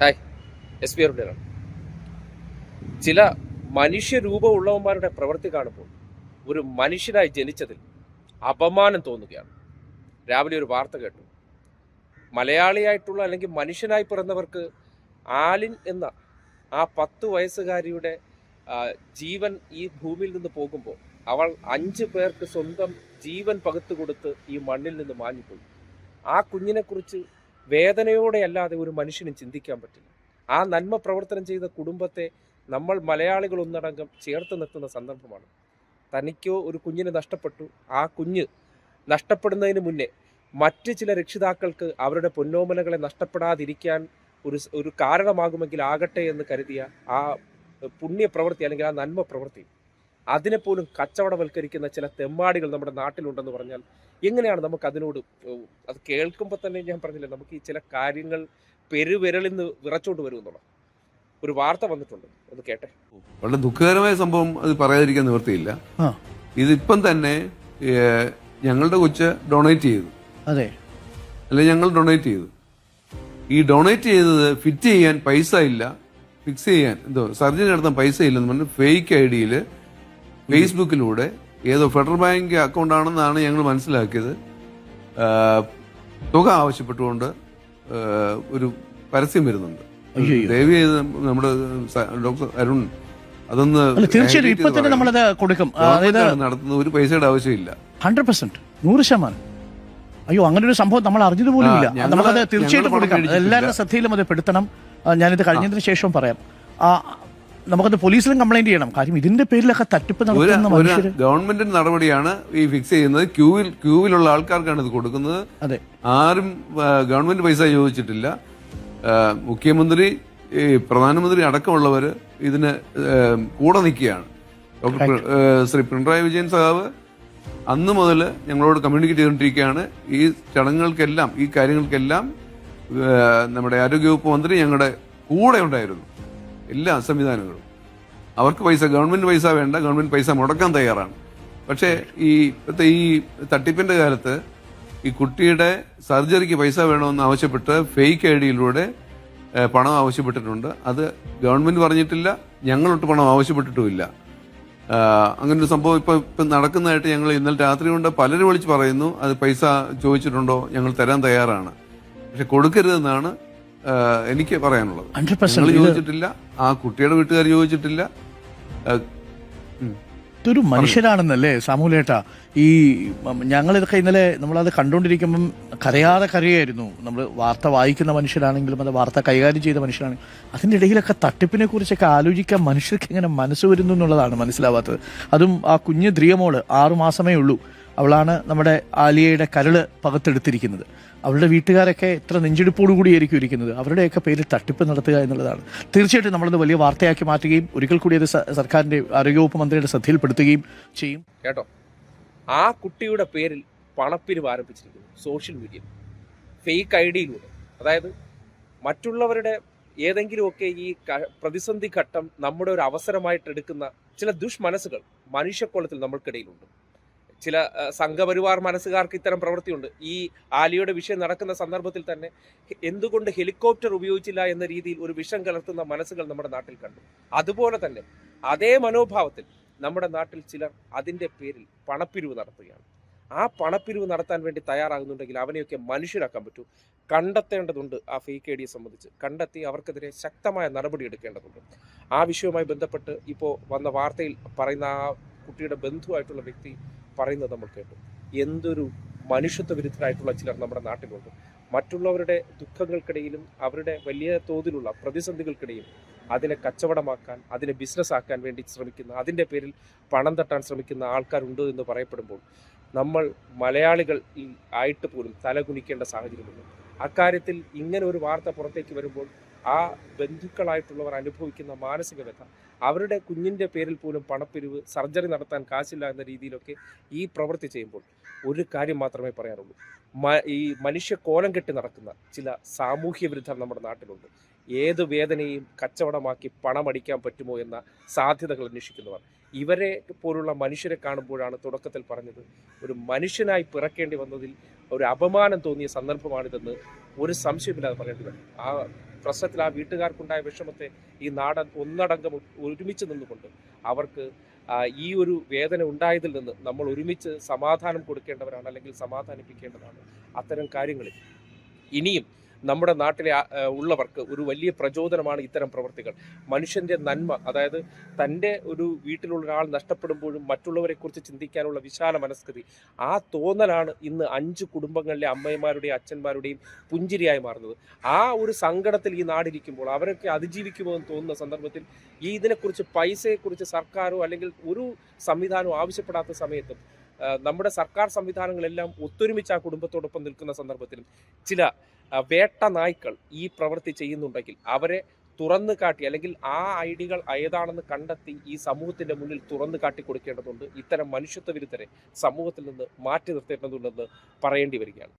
Hi S P അരുണാണ് ചില മനുഷ്യരൂപമുള്ളവന്മാരുടെ പ്രവൃത്തി കാണുമ്പോൾ ഒരു മനുഷ്യനായി ജനിച്ചതിൽ അപമാനം തോന്നുകയാണ്. രാവിലെ ഒരു വാർത്ത കേട്ടു. മലയാളിയായിട്ടുള്ള അല്ലെങ്കിൽ മനുഷ്യനായി പിറന്നവർക്ക് ആലിൻ എന്ന ആ പത്ത് വയസ്സുകാരിയുടെ ജീവൻ ഈ ഭൂമിയിൽ നിന്ന് പോകുമ്പോൾ അവൾ അഞ്ച് പേർക്ക് സ്വന്തം ജീവൻ പകുത്തു കൊടുത്ത് ഈ മണ്ണിൽ നിന്ന് മാഞ്ഞിപ്പോയി ആ കുഞ്ഞിനെക്കുറിച്ച് വേദനയോടെ അല്ലാതെ ഒരു മനുഷ്യനും ചിന്തിക്കാൻ പറ്റില്ല. ആ നന്മ പ്രവർത്തനം ചെയ്ത കുടുംബത്തെ നമ്മൾ മലയാളികൾ ഒന്നടങ്കം ചേർത്ത് നിർത്തുന്ന സന്ദർഭമാണ്. തനിക്കോ ഒരു കുഞ്ഞിനെ നഷ്ടപ്പെട്ടു. ആ കുഞ്ഞ് നഷ്ടപ്പെടുന്നതിന് മുന്നേ മറ്റ് ചില രക്ഷിതാക്കൾക്ക് അവരുടെ പൊന്നോമനകളെ നഷ്ടപ്പെടാതിരിക്കാൻ ഒരു ഒരു കാരണമാകുമെങ്കിൽ ആകട്ടെ എന്ന് കരുതിയ ആ പുണ്യ പ്രവൃത്തി അല്ലെങ്കിൽ ആ നന്മ പ്രവൃത്തി. അതിനെപ്പോലും കച്ചവടവൽക്കരിക്കുന്ന ചില തെമ്മാടികൾ നമ്മുടെ നാട്ടിലുണ്ടെന്ന് പറഞ്ഞാൽ എങ്ങനെയാണ് നമുക്ക് അതിനോട് അത് കേൾക്കുമ്പോൾ തന്നെ ഞാൻ പറഞ്ഞില്ല നമുക്ക് ഈ ചില കാര്യങ്ങൾ പെരുവിരളിൽ നിന്ന് വിറച്ചോണ്ട് വരുമെന്നുള്ള ഒരു വാർത്ത വന്നിട്ടുണ്ട്. ഒന്ന് കേട്ടെ. വളരെ ദുഃഖകരമായ സംഭവം അത് പറയാതിരിക്കാൻ നിവർത്തിയില്ല ആ. ഇതിപ്പം തന്നെ ഞങ്ങളുടെ കൊച്ച് ഡൊണേറ്റ് ചെയ്തു. അതെ. അല്ലെ ഞങ്ങൾ ഡൊണേറ്റ് ചെയ്തു. ഈ ഡൊണേറ്റ് ചെയ്തത് ഫിറ്റ് ചെയ്യാൻ പൈസ ഇല്ല ഫിക്സ് ചെയ്യാൻ എന്തോ സർജറി നടത്താൻ പൈസ ഇല്ലെന്ന് പറഞ്ഞ് ഫേക്ക് ഐ ഡിയിൽ ഫേസ്ബുക്കിലൂടെ ഏതോ ഫെഡറൽ ബാങ്ക് അക്കൗണ്ട് ആണെന്നാണ് ഞങ്ങൾ മനസ്സിലാക്കിയത്. തുക ആവശ്യപ്പെട്ടുകൊണ്ട് ഒരു പരസ്യം വരുന്നുണ്ട്. ദയവ് ചെയ്ത് നമ്മുടെ ഡോക്ടർ അരുൺ അതൊന്ന് തീർച്ചയായിട്ടും highlight ഇപ്പൊ തന്നെ നമ്മളത് കൊടുക്കും. അതായത് നടത്തുന്നത് ഒരു പൈസയുടെ ആവശ്യമില്ല. ഹൺഡ്രഡ് പെർസെന്റ് നൂറ് ശതമാനം. അയ്യോ അങ്ങനെ ഒരു സംഭവം നമ്മൾ അറിഞ്ഞത് പോലും ഇല്ല. നമുക്കത് തീർച്ചയായിട്ടും കൊടുക്കാം. എല്ലാവരുടെ ശ്രദ്ധയിലും അത് പെടുത്തണം. ഞാനിത് കഴിഞ്ഞതിന് ശേഷവും പറയാം. നമുക്കത് പോലീസിലും കംപ്ലൈന്റ് ചെയ്യണം. കാര്യം ഇതിന്റെ പേരിലൊക്കെ തട്ടിപ്പ് നടത്തുന്ന ഒരു ഗവൺമെന്റിന്റെ നടപടിയാണ് ഈ ഫിക്സ് ചെയ്യുന്നത്. ക്യൂവിൽ ക്യൂവിലുള്ള ആൾക്കാർക്കാണ് ഇത് കൊടുക്കുന്നത്. അതെ. ആരും ഗവൺമെന്റ് പൈസ ചോദിച്ചിട്ടില്ല. മുഖ്യമന്ത്രി ഈ പ്രധാനമന്ത്രി അടക്കമുള്ളവർ ഇതിന് കൂടെ നിൽക്കുകയാണ്. ഡോക്ടർ ശ്രീ പിണറായി വിജയൻ സഹാവ് അന്ന് മുതൽ ഞങ്ങളോട് കമ്മ്യൂണിക്കേറ്റ് ചെയ്തുകൊണ്ടിരിക്കുകയാണ്. ഈ ചടങ്ങുകൾക്കെല്ലാം ഈ കാര്യങ്ങൾക്കെല്ലാം നമ്മുടെ ആരോഗ്യവകുപ്പ് മന്ത്രി ഞങ്ങളുടെ കൂടെ ഉണ്ടായിരുന്നു. എല്ലാ സംവിധാനങ്ങളും. അവർക്ക് പൈസ ഗവൺമെന്റ് പൈസ വേണ്ട ഗവൺമെന്റ് പൈസ മുടക്കാൻ തയ്യാറാണ്. പക്ഷേ ഈ ഇപ്പോഴത്തെ ഈ തട്ടിപ്പിന്റെ കാലത്ത് ഈ കുട്ടിയുടെ സർജറിക്ക് പൈസ വേണമെന്ന് ആവശ്യപ്പെട്ട് ഫേക്ക് ഐ ഡിയിലൂടെ പണം ആവശ്യപ്പെട്ടിട്ടുണ്ട്. അത് ഗവൺമെന്റ് പറഞ്ഞിട്ടില്ല ഞങ്ങളൊട്ട് പണം ആവശ്യപ്പെട്ടിട്ടുമില്ല. അങ്ങനെ ഒരു സംഭവം ഇപ്പൊ ഇപ്പൊ നടക്കുന്നതായിട്ട് ഞങ്ങൾ ഇന്നലെ രാത്രി കൊണ്ട് പലരും വിളിച്ച് പറയുന്നു അത് പൈസ ചോദിച്ചിട്ടുണ്ടോ ഞങ്ങൾ തരാൻ തയ്യാറാണ്. പക്ഷെ കൊടുക്കരുതെന്നാണ് എനിക്ക് പറയാനുള്ളത്. പെർസെന്റ് ചോദിച്ചിട്ടില്ല. ആ കുട്ടിയുടെ വീട്ടുകാർ ചോദിച്ചിട്ടില്ല. ഇതൊരു മനുഷ്യരാണെന്നല്ലേ സാമൂലേട്ടാ? ഈ ഞങ്ങളിതൊക്കെ ഇന്നലെ നമ്മളത് കണ്ടുകൊണ്ടിരിക്കുമ്പം കരയാതെ കരയായിരുന്നു. നമ്മൾ വാർത്ത വായിക്കുന്ന മനുഷ്യരാണെങ്കിലും അത് വാർത്ത കൈകാര്യം ചെയ്ത മനുഷ്യരാണെങ്കിലും അതിന്റെ ഇടയിലൊക്കെ തട്ടിപ്പിനെ കുറിച്ചൊക്കെ ആലോചിക്കാൻ മനുഷ്യർക്ക് എങ്ങനെ മനസ്സ് വരുന്നു എന്നുള്ളതാണ് മനസ്സിലാവാത്തത്. അതും ആ കുഞ്ഞ് ദ്രിയമോൾ ആറു മാസമേ ഉള്ളൂ. അവളാണ് നമ്മുടെ ആലിയയുടെ കരൾ പകത്തെടുത്തിരിക്കുന്നത് അവളുടെ വീട്ടുകാരൊക്കെ എത്ര നെഞ്ചെടുപ്പോടുകൂടിയായിരിക്കും ഇരിക്കുന്നത്. അവരുടെയൊക്കെ പേരിൽ തട്ടിപ്പ് നടത്തുക എന്നുള്ളതാണ്. തീർച്ചയായിട്ടും നമ്മളത് വലിയ വാർത്തയാക്കി മാറ്റുകയും ഒരിക്കൽ കൂടി അത് സർക്കാരിന്റെ ആരോഗ്യവകുപ്പ് മന്ത്രിയുടെ ശ്രദ്ധയിൽപ്പെടുത്തുകയും ചെയ്യും. കേട്ടോ? ആ കുട്ടിയുടെ പേരിൽ പണപ്പിരിവ് ആരംഭിച്ചിരിക്കുന്നു സോഷ്യൽ മീഡിയ ഫേക്ക് ഐ ഡിയിലൂടെ അതായത് മറ്റുള്ളവരുടെ ഏതെങ്കിലുമൊക്കെ ഈ പ്രതിസന്ധി ഘട്ടം നമ്മുടെ ഒരു അവസരമായിട്ട് എടുക്കുന്ന ചില ദുഷ്മനസ്സുകൾ മനുഷ്യക്കോളത്തിൽ നമ്മൾക്കിടയിലുണ്ട്. ചില സംഘപരിവാർ മനസ്സുകാർക്ക് ഇത്തരം പ്രവൃത്തിയുണ്ട്. ഈ ആലിയുടെ വിഷയം നടക്കുന്ന സന്ദർഭത്തിൽ തന്നെ എന്തുകൊണ്ട് ഹെലികോപ്റ്റർ ഉപയോഗിച്ചില്ല എന്ന രീതിയിൽ ഒരു വിഷം കലർത്തുന്ന മനസ്സുകൾ നമ്മുടെ നാട്ടിൽ കണ്ടു. അതുപോലെ തന്നെ അതേ മനോഭാവത്തിൽ നമ്മുടെ നാട്ടിൽ ചിലർ അതിന്റെ പേരിൽ പണപ്പിരിവ് നടത്തുകയാണ്. ആ പണപ്പിരിവ് നടത്താൻ വേണ്ടി തയ്യാറാകുന്നുണ്ടെങ്കിൽ അവനെയൊക്കെ മനുഷ്യരാക്കാൻ പറ്റൂ. കണ്ടെത്തേണ്ടതുണ്ട് ആ ഫേക്ക് ഐ ഡിയെ സംബന്ധിച്ച്. കണ്ടെത്തി അവർക്കെതിരെ ശക്തമായ നടപടി എടുക്കേണ്ടതുണ്ട്. ആ വിഷയവുമായി ബന്ധപ്പെട്ട് ഇപ്പോൾ വന്ന വാർത്തയിൽ പറയുന്ന ആ കുട്ടിയുടെ ബന്ധുവായിട്ടുള്ള വ്യക്തി പറയുന്നത് നമ്മൾ കേട്ടു. എന്തൊരു മനുഷ്യത്വ വിരുദ്ധരായിട്ടുള്ള ചിലർ നമ്മുടെ നാട്ടിലുണ്ട്. മറ്റുള്ളവരുടെ ദുഃഖങ്ങൾക്കിടയിലും അവരുടെ വലിയ തോതിലുള്ള പ്രതിസന്ധികൾക്കിടയിൽ അതിനെ കച്ചവടമാക്കാൻ അതിനെ ബിസിനസ് ആക്കാൻ വേണ്ടി ശ്രമിക്കുന്ന അതിന്റെ പേരിൽ പണം തട്ടാൻ ശ്രമിക്കുന്ന ആൾക്കാരുണ്ട് എന്ന് പറയപ്പെടുമ്പോൾ നമ്മൾ മലയാളികൾ ആയിട്ട് പോലും തലകുനിക്കേണ്ട സാഹചര്യമുണ്ട്. അക്കാര്യത്തിൽ ഇങ്ങനെ ഒരു വാർത്ത പുറത്തേക്ക് വരുമ്പോൾ ആ ബന്ധുക്കളായിട്ടുള്ളവർ അനുഭവിക്കുന്ന മാനസിക വ്യഥ അവരുടെ കുഞ്ഞിന്റെ പേരിൽ പോലും പണപ്പിരിവ് സർജറി നടത്താൻ കാശില്ല എന്ന രീതിയിലൊക്കെ ഈ പ്രവൃത്തി ചെയ്യുമ്പോൾ ഒരു കാര്യം മാത്രമേ പറയാറുള്ളൂ. ഈ മനുഷ്യ കോലം കെട്ടി നടക്കുന്ന ചില സാമൂഹ്യ വിരുദ്ധർ നമ്മുടെ നാട്ടിലുണ്ട്. ഏത് വേദനയും കച്ചവടമാക്കി പണമടിക്കാൻ പറ്റുമോ എന്ന സാധ്യതകൾ അന്വേഷിക്കുന്നവർ. ഇവരെ പോലുള്ള മനുഷ്യരെ കാണുമ്പോഴാണ് തുടക്കത്തിൽ പറഞ്ഞത്. ഒരു മനുഷ്യനായി പിറക്കേണ്ടി വന്നതിൽ ഒരു അപമാനം തോന്നിയ സന്ദർഭമാണിതെന്ന് ഒരു സംശയമില്ലാതെ പറയേണ്ടി വരും. ആ പ്രശ്നത്തിൽ ആ വീട്ടുകാർക്കുണ്ടായ വിഷമത്തെ ഈ നാടൻ ഒന്നടങ്കം ഒരുമിച്ച് നിന്നുകൊണ്ട് അവർക്ക് ഈ ഒരു വേദന ഉണ്ടായതിൽ നിന്ന് നമ്മൾ ഒരുമിച്ച് സമാധാനം കൊടുക്കേണ്ടവരാണ് അല്ലെങ്കിൽ സമാധാനിപ്പിക്കേണ്ടതാണ് അത്തരം കാര്യങ്ങളിൽ. ഇനിയും നമ്മുടെ നാട്ടിലെ ഉള്ളവർക്ക് ഒരു വലിയ പ്രചോദനമാണ് ഇത്തരം പ്രവൃത്തികൾ മനുഷ്യന്റെ നന്മ അതായത് തന്റെ ഒരു വീട്ടിലുള്ള ഒരാൾ നഷ്ടപ്പെടുമ്പോഴും മറ്റുള്ളവരെക്കുറിച്ച് ചിന്തിക്കാനുള്ള വിശാല മനസ്കൃതി ആ തോന്നലാണ് ഇന്ന് അഞ്ച് കുടുംബങ്ങളിലെ അമ്മയമാരുടെയും അച്ഛന്മാരുടെയും പുഞ്ചിരിയായി മാറുന്നത്. ആ ഒരു സങ്കടത്തിൽ ഈ നാടിരിക്കുമ്പോൾ അവരൊക്കെ അതിജീവിക്കുമോ എന്ന് തോന്നുന്ന സന്ദർഭത്തിൽ ഈ ഇതിനെക്കുറിച്ച് പൈസയെക്കുറിച്ച് സർക്കാരോ അല്ലെങ്കിൽ ഒരു സംവിധാനവും ആവശ്യപ്പെടാത്ത സമയത്തും നമ്മുടെ സർക്കാർ സംവിധാനങ്ങളെല്ലാം ഒത്തൊരുമിച്ച് ആ കുടുംബത്തോടൊപ്പം നിൽക്കുന്ന സന്ദർഭത്തിലും ചില വേട്ട നായ്ക്കൾ ഈ പ്രവൃത്തി ചെയ്യുന്നുണ്ടെങ്കിൽ അവരെ തുറന്നു കാട്ടി അല്ലെങ്കിൽ ആ ഐഡികൾ ഏതാണെന്ന് കണ്ടെത്തി ഈ സമൂഹത്തിന്റെ മുന്നിൽ തുറന്നു കാട്ടി കൊടുക്കേണ്ടതുണ്ട്. ഇത്തരം മനുഷ്യത്വ വിരുദ്ധരെ സമൂഹത്തിൽ നിന്ന് മാറ്റി നിർത്തേണ്ടതുണ്ടെന്ന് പറയേണ്ടി വരികയാണ്.